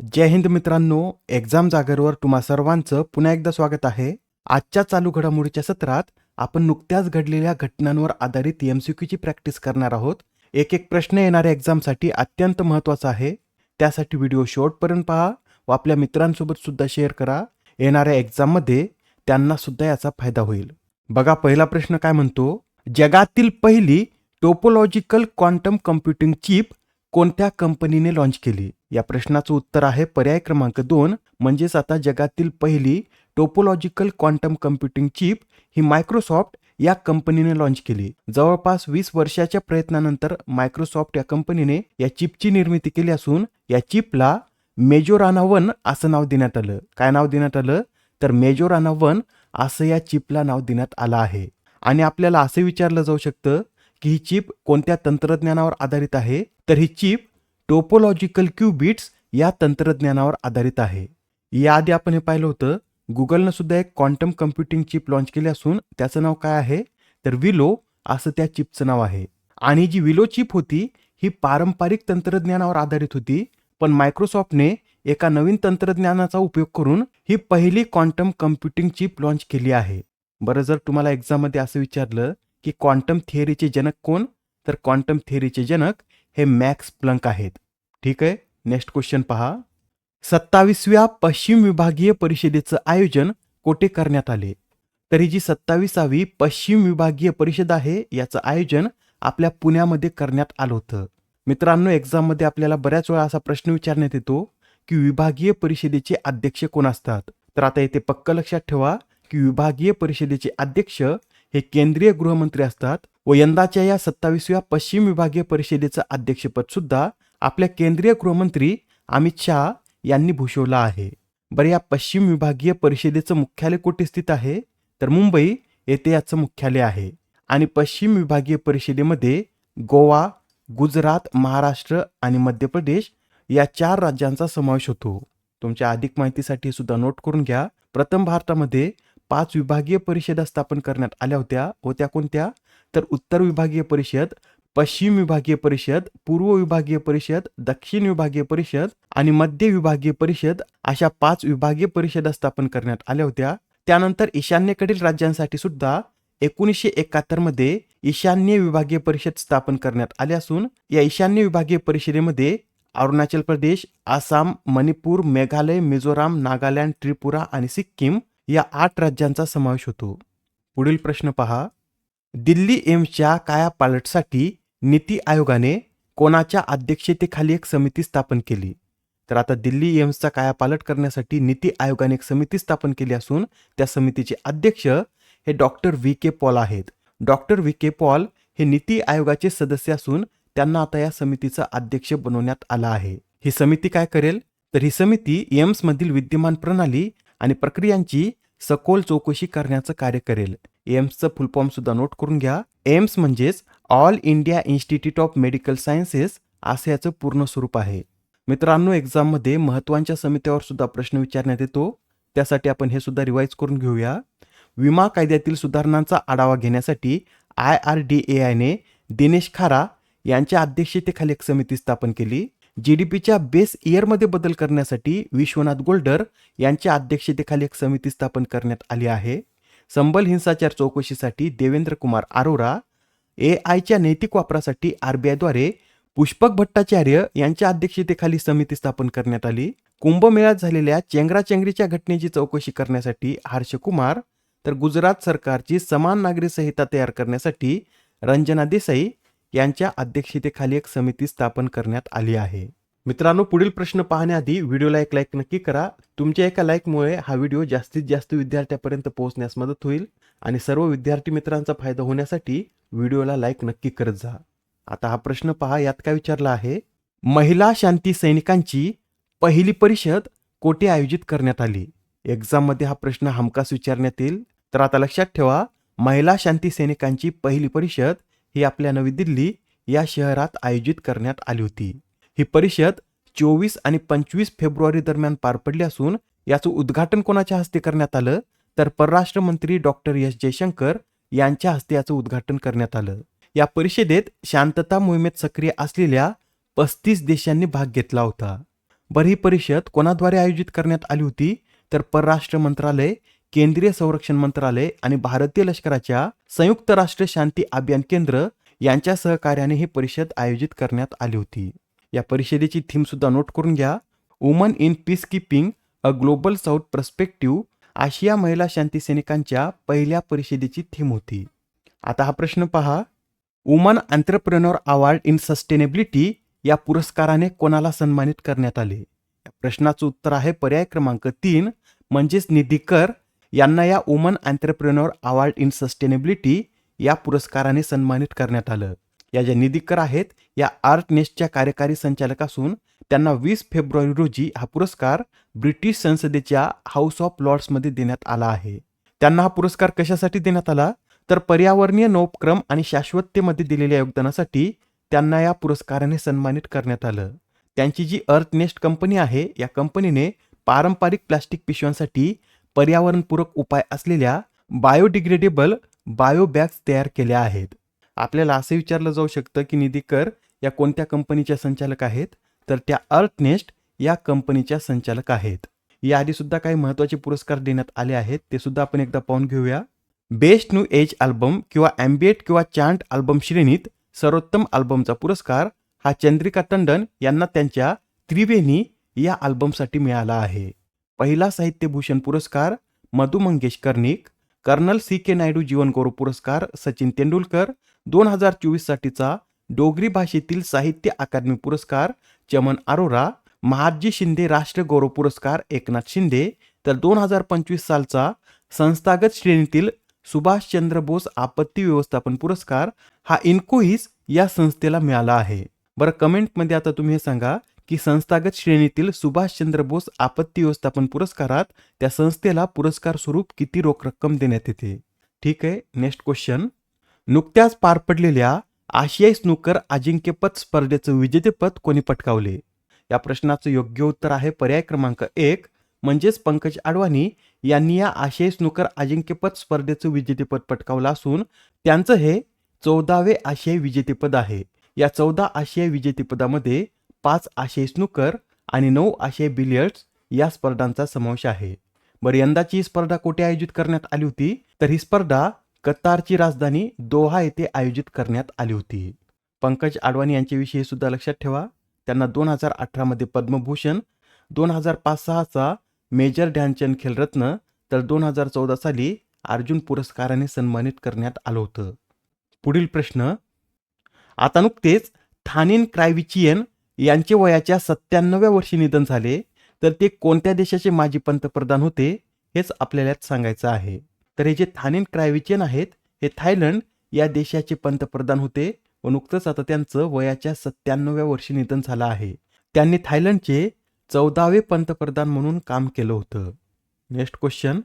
जय हिंद मित्रांनो एक्झाम जागरवर तुम्हा सर्वांचं पुन्हा एकदा स्वागत आहे. आजच्या चालू घडामोडीच्या सत्रात आपण नुकत्याच घडलेल्या घटनांवर आधारित एमसीक्यूची प्रॅक्टिस करणार आहोत. एक एक प्रश्न येणाऱ्या एक्झामसाठी अत्यंत महत्त्वाचा आहे. त्यासाठी व्हिडिओ शेवटपर्यंत पहा व आपल्या मित्रांसोबत सुद्धा शेअर करा. येणाऱ्या एक्झाममध्ये त्यांना सुद्धा याचा फायदा होईल. बघा पहिला प्रश्न काय म्हणतो? जगातील पहिली टोपोलॉजिकल क्वांटम कम्प्युटिंग चिप कोणत्या कंपनीने लॉन्च केली? या प्रश्नाचं उत्तर आहे पर्याय क्रमांक दोन म्हणजेच आता जगातील पहिली टोपोलॉजिकल क्वांटम कम्प्युटिंग चिप ही मायक्रोसॉफ्ट या कंपनीने लॉन्च केली. जवळपास वीस वर्षाच्या प्रयत्नानंतर मायक्रोसॉफ्ट या कंपनीने या चिपची निर्मिती केली असून या चिपला मेजोराना वन असं नाव देण्यात आलं. काय नाव देण्यात आलं? तर मेजोराना वन असं या चिपला नाव देण्यात आलं आहे. आणि आपल्याला असं विचारलं जाऊ शकतं की ही चिप कोणत्या तंत्रज्ञानावर आधारित आहे? तर ही चिप टोपोलॉजिकल क्यूबिट्स या तंत्रज्ञानावर आधारित आहे. याआधी आपण हे पाहिलं होतं गुगलनं सुद्धा एक क्वांटम कम्प्युटिंग चिप लॉन्च केली असून त्याचं नाव काय आहे? तर विलो असं त्या चिपचं नाव आहे. आणि जी विलो चिप होती ही पारंपरिक तंत्रज्ञानावर आधारित होती पण मायक्रोसॉफ्टने एका नवीन तंत्रज्ञानाचा उपयोग करून ही पहिली क्वांटम कम्प्युटिंग चिप लॉन्च केली आहे. बरं जर तुम्हाला एक्झाममध्ये असं विचारलं की क्वांटम थिअरीचे जनक कोण तर क्वांटम थिअरीचे जनक हे मॅक्स प्लंक आहेत. ठीक आहे? नेक्स्ट क्वेश्चन पहा. सत्तावीसव्या पश्चिम विभागीय परिषदेचं आयोजन कोठे करण्यात आले? तर ही जी सत्तावीसावी पश्चिम विभागीय परिषद आहे याचं आयोजन आपल्या पुण्यामध्ये करण्यात आलं होतं. मित्रांनो एक्झाममध्ये आपल्याला बऱ्याच वेळा असा प्रश्न विचारण्यात येतो की विभागीय परिषदेचे अध्यक्ष कोण असतात? तर आता येथे पक्क लक्षात ठेवा की विभागीय परिषदेचे अध्यक्ष हे केंद्रीय गृहमंत्री असतात व यंदाच्या या सत्तावीसव्या पश्चिम विभागीय परिषदेचं अध्यक्षपद सुद्धा आपल्या केंद्रीय गृहमंत्री अमित शहा यांनी भूषवलं आहे. बरं या पश्चिम विभागीय परिषदेचं मुख्यालय कुठे स्थित आहे? तर मुंबई येथे याचं मुख्यालय आहे. आणि पश्चिम विभागीय परिषदेमध्ये गोवा गुजरात महाराष्ट्र आणि मध्य प्रदेश या चार राज्यांचा समावेश होतो. तुमच्या अधिक माहितीसाठी सुद्धा नोट करून घ्या. प्रथम भारतामध्ये पाच विभागीय परिषदा स्थापन करण्यात आल्या होत्या. व त्या कोणत्या? तर उत्तर विभागीय परिषद पश्चिम विभागीय परिषद पूर्व विभागीय परिषद दक्षिण विभागीय परिषद आणि मध्य विभागीय परिषद अशा पाच विभागीय परिषदा स्थापन करण्यात आल्या होत्या. त्यानंतर ईशान्येकडील राज्यांसाठी सुद्धा एकोणीसशे एकाहत्तरमध्ये ईशान्य विभागीय परिषद स्थापन करण्यात आली असून या ईशान्य विभागीय परिषदेमध्ये अरुणाचल प्रदेश आसाम मणिपूर मेघालय मिझोराम नागालँड त्रिपुरा आणि सिक्कीम या आठ राज्यांचा समावेश होतो. पुढील प्रश्न पहा. दिल्ली एम्सच्या कायापालटसाठी नीती आयोगाने कोणाच्या अध्यक्षतेखाली एक समिती स्थापन केली? तर आता दिल्ली एम्सचा कायापालट करण्यासाठी नीती आयोगाने एक समिती स्थापन केली असून त्या समितीचे अध्यक्ष हे डॉक्टर व्ही. के. पॉल आहेत. Doctor V. के. पॉल हे नीती आयोगाचे सदस्य असून त्यांना आता या समितीचा अध्यक्ष बनवण्यात आला आहे. ही समिती काय करेल? तर ही समिती एम्समधील विद्यमान प्रणाली आणि प्रक्रियांची सखोल चौकशी करण्याचं कार्य करेल. एम्सचं फुलफॉर्म सुद्धा नोट करून घ्या. एम्स म्हणजेच All India Institute of Medical Sciences असं याचं पूर्ण स्वरूप आहे. मित्रांनो एक्झाममध्ये महत्त्वाच्या समित्यावर सुद्धा प्रश्न विचारण्यात येतो. त्यासाठी आपण हे सुद्धा रिवाईज करून घेऊया. विमा कायद्यातील सुधारणांचा आढावा घेण्यासाठी आय आर डी ए आयने दिनेश खारा यांच्या अध्यक्षतेखाली एक समिती स्थापन केली. जी डी पीच्या बेस इयरमध्ये बदल करण्यासाठी विश्वनाथ गोल्डर यांच्या अध्यक्षतेखाली एक समिती स्थापन करण्यात आली आहे. संबल हिंसाचार चौकशीसाठी देवेंद्र कुमार अरोरा ए आयच्या नैतिक वापरासाठी आरबीआयद्वारे पुष्पक भट्टाचार्य यांच्या अध्यक्षतेखाली समिती स्थापन करण्यात आली. कुंभमेळ्यात झालेल्या चेंगराचेंगरीच्या घटनेची चौकशी करण्यासाठी हर्ष कुमार तर गुजरात सरकारची समान नागरी संहिता तयार करण्यासाठी रंजना देसाई यांच्या अध्यक्षतेखाली एक समिती स्थापन करण्यात आली आहे. मित्रांनो पुढील प्रश्न पाहण्याआधी व्हिडिओला एक लाईक नक्की करा. तुमच्या एका लाईकमुळे हा व्हिडिओ जास्तीत जास्त विद्यार्थ्यापर्यंत पोहोचण्यास मदत होईल आणि सर्व विद्यार्थी मित्रांचा फायदा होण्यासाठी व्हिडिओला लाईक नक्की करत जा. आता हा प्रश्न पहा यात काय विचारला आहे? महिला शांती सैनिकांची पहिली परिषद कोठे आयोजित करण्यात आली? एक्झाममध्ये हा प्रश्न हमखास विचारण्यात येईल. तर आता लक्षात ठेवा महिला शांती सैनिकांची पहिली परिषद ही आपल्या नवी दिल्ली या शहरात आयोजित करण्यात आली होती. ही परिषद चोवीस आणि पंचवीस फेब्रुवारी दरम्यान पार पडली असून याचं उद्घाटन कोणाच्या हस्ते करण्यात आलं? तर परराष्ट्र मंत्री डॉक्टर एस जयशंकर यांच्या हस्ते याचं उद्घाटन करण्यात आलं. या परिषदेत शांतता मोहिमेत सक्रिय असलेल्या पस्तीस देशांनी भाग घेतला होता. बरं ही परिषद कोणाद्वारे आयोजित करण्यात आली होती? तर परराष्ट्र मंत्रालय केंद्रीय संरक्षण मंत्रालय आणि भारतीय लष्कराच्या संयुक्त राष्ट्र शांती अभियान केंद्र यांच्या सहकार्याने ही परिषद आयोजित करण्यात आली होती. या परिषदेची थीम सुद्धा नोट करून घ्या. Woman in peace keeping a global south perspective आशिया महिला शांती सैनिकांच्या पहिल्या परिषदेची थीम होती. आता हा प्रश्न पहा. Woman entrepreneur award in sustainability या पुरस्काराने कोणाला सन्मानित करण्यात आले? या प्रश्नाचं उत्तर आहे पर्याय क्रमांक तीन म्हणजेच निधी कर यांना या woman entrepreneur award in sustainability या पुरस्काराने सन्मानित करण्यात आलं. या ज्या निधीकर आहेत या आर्ट नेस्टच्या कार्यकारी संचालक असून त्यांना वीस फेब्रुवारी रोजी हा पुरस्कार ब्रिटिश संसदेच्या हाऊस ऑफ लॉर्ड्समध्ये देण्यात आला आहे. त्यांना हा पुरस्कार कशासाठी देण्यात आला? तर पर्यावरणीय नोपक्रम आणि शाश्वततेमध्ये दिलेल्या योगदानासाठी त्यांना या पुरस्काराने सन्मानित करण्यात आलं. त्यांची जी अर्थ नेस्ट कंपनी आहे या कंपनीने पारंपरिक प्लास्टिक पिशव्यांसाठी पर्यावरणपूरक उपाय असलेल्या बायोडिग्रेडेबल बायोबॅग्स तयार केल्या आहेत. आपल्याला असं विचारलं जाऊ शकतं की निधीकर या कोणत्या कंपनीच्या संचालक आहेत? तर त्या अर्थनेस्ट या कंपनीच्या संचालक आहेत. याआधी सुद्धा काही महत्त्वाचे पुरस्कार देण्यात आले आहेत ते सुद्धा आपण एकदा पाहून घेऊया. बेस्ट न्यू एज अल्बम किंवा ॲम्बिएट किंवा चांट अल्बम श्रेणीत सर्वोत्तम अल्बमचा पुरस्कार हा चंद्रिका टंडन यांना त्यांच्या त्रिवेणी या अल्बमसाठी मिळाला आहे. पहिला साहित्यभूषण पुरस्कार Madhu Mangesh Karnik colonel C K Naidu जीवन गौरव पुरस्कार सचिन तेंडुलकर दोन हजार चोवीससाठीचा डोगरी भाषेतील साहित्य अकादमी पुरस्कार चमन अरोरा महादजी शिंदे राष्ट्र गौरव पुरस्कार एकनाथ शिंदे तर दोन हजार पंचवीस सालचा संस्थागत श्रेणीतील सुभाषचंद्र बोस आपत्ती व्यवस्थापन पुरस्कार हा इन्कोईस या संस्थेला मिळाला आहे. बरं कमेंटमध्ये आता तुम्ही हे सांगा की संस्थागत श्रेणीतील सुभाषचंद्र बोस आपत्ती व्यवस्थापन पुरस्कारात त्या संस्थेला पुरस्कार स्वरूप किती रोख रक्कम देण्यात येते? ठीक आहे नेक्स्ट क्वेश्चन नुकत्याच पार पडलेल्या आशियाई स्नूकर अजिंक्यपद स्पर्धेचं विजेतेपद कोणी पटकावले? या प्रश्नाचं योग्य उत्तर आहे पर्याय क्रमांक एक म्हणजेच पंकज आडवाणी यांनी या आशियाई स्नूकर अजिंक्यपद स्पर्धेचं विजेतेपद पटकावलं असून त्यांचं हे चौदावे आशियाई विजेतेपद आहे. या चौदा आशियाई विजेतेपदामध्ये पाच आशे स्नूकर आणि नऊ आशियाई बिलियर्ड्स या स्पर्धांचा समावेश आहे. बरं यंदाची ही स्पर्धा कुठे आयोजित करण्यात आली होती? तर ही स्पर्धा कतारची राजधानी दोहा येथे आयोजित करण्यात आली होती. पंकज आडवाणी यांच्याविषयी सुद्धा लक्षात ठेवा. त्यांना दोन हजार अठरामध्ये पद्मभूषण दोन हजार पाच सहाचा मेजर ध्यानचंद खेलरत्न तर दोन हजार चौदा साली अर्जुन पुरस्काराने सन्मानित करण्यात आलं होतं. पुढील प्रश्न. आता नुकतेच थानिन क्रायविचियन यांचे वयाच्या सत्त्याण्णव्या वर्षी निधन झाले. तर ते कोणत्या देशाचे माजी पंतप्रधान होते हेच आपल्याला सांगायचं आहे. तर हे जे थानिन क्रायविचेन आहेत हे थायलंड या देशाचे पंतप्रधान होते. व नुकतंच आता त्यांचं वयाच्या सत्त्याण्णव्या वर्षी निधन झालं आहे. त्यांनी थायलंडचे चौदावे पंतप्रधान म्हणून काम केलं होतं. Next question.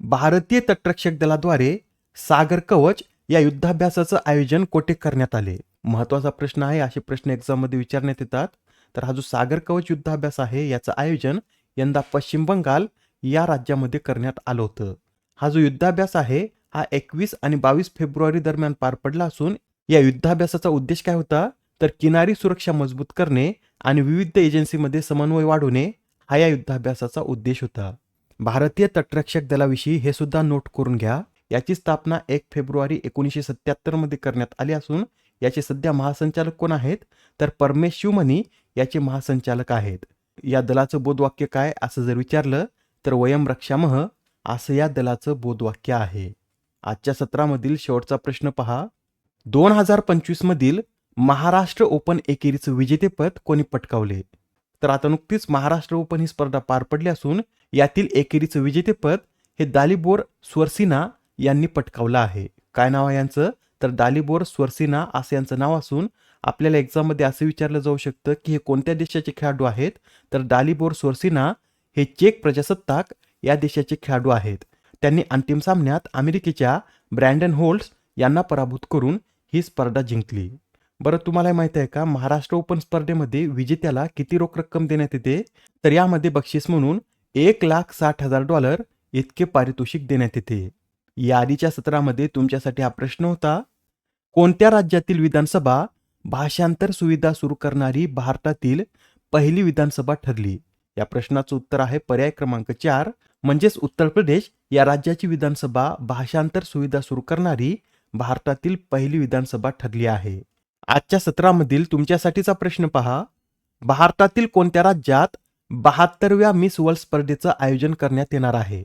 भारतीय तटरक्षक दलाद्वारे सागर कवच या युद्धाभ्यासाचं आयोजन कोठे करण्यात आले? महत्त्वाचा प्रश्न आहे असे प्रश्न एक्झाममध्ये विचारण्यात येतात. तर हा जो सागर कवच युद्धाभ्यास आहे याचं आयोजन यंदा पश्चिम बंगाल या राज्यामध्ये करण्यात आलं होतं. हा जो युद्धाभ्यास आहे हा एकवीस आणि बावीस फेब्रुवारी दरम्यान पार पडला असून या युद्धाभ्यासाचा उद्देश काय होता? तर किनारी सुरक्षा मजबूत करणे आणि विविध एजन्सीमध्ये समन्वय वाढवणे हा या युद्धाभ्यासाचा उद्देश होता. भारतीय तटरक्षक दलाविषयी हे सुद्धा नोट करून घ्या. याची स्थापना एक फेब्रुवारी एकोणीसशे सत्याहत्तरमध्ये करण्यात आली असून याचे सध्या महासंचालक कोण आहेत? तर परमेश शिवमणी याचे महासंचालक आहेत. या दलाचं बोधवाक्य काय? असं जर विचारलं तर वयम रक्षामह असं या दलाचं बोधवाक्य आहे. आजच्या सत्रामधील शेवटचा प्रश्न पहा. दोन हजार पंचवीस मधील महाराष्ट्र ओपन एकेरीचं विजेतेपद कोणी पटकावले? तर आता नुकतीच महाराष्ट्र ओपन ही स्पर्धा पार पडली असून यातील एकेरीचं विजेतेपद हे दालिबोर स्वरसिना यांनी पटकावलं आहे. काय नाव आहे यांचं? तर दालिबोर स्वरसिना असं यांचं नाव असून आपल्याला एक्झाममध्ये असं विचारलं जाऊ शकतं की हे कोणत्या देशाचे खेळाडू आहेत? तर दालिबोर स्वरसिना हे चेक प्रजासत्ताक या देशाचे खेळाडू आहेत. त्यांनी अंतिम सामन्यात अमेरिकेच्या ब्रँडन होल्ड्स यांना पराभूत करून ही स्पर्धा जिंकली. बरं तुम्हाला माहीत आहे का? महाराष्ट्र ओपन स्पर्धेमध्ये विजेत्याला किती रोख रक्कम देण्यात येते? तर यामध्ये बक्षीस म्हणून एक लाख साठ हजार डॉलर इतके पारितोषिक देण्यात येते. या आधीच्या सत्रामध्ये तुमच्यासाठी हा प्रश्न होता कोणत्या राज्यातील विधानसभा भाषांतर सुविधा सुरू करणारी भारतातील पहिली विधानसभा ठरली? या प्रश्नाचं उत्तर आहे पर्याय क्रमांक चार म्हणजेच उत्तर प्रदेश या राज्याची विधानसभा भाषांतर सुविधा सुरू करणारी भारतातील पहिली विधानसभा ठरली आहे. आजच्या सत्रामधील तुमच्यासाठीचा प्रश्न पहा. भारतातील कोणत्या राज्यात बहात्तरव्या मिस वर्ल्ड स्पर्धेचं आयोजन करण्यात येणार आहे?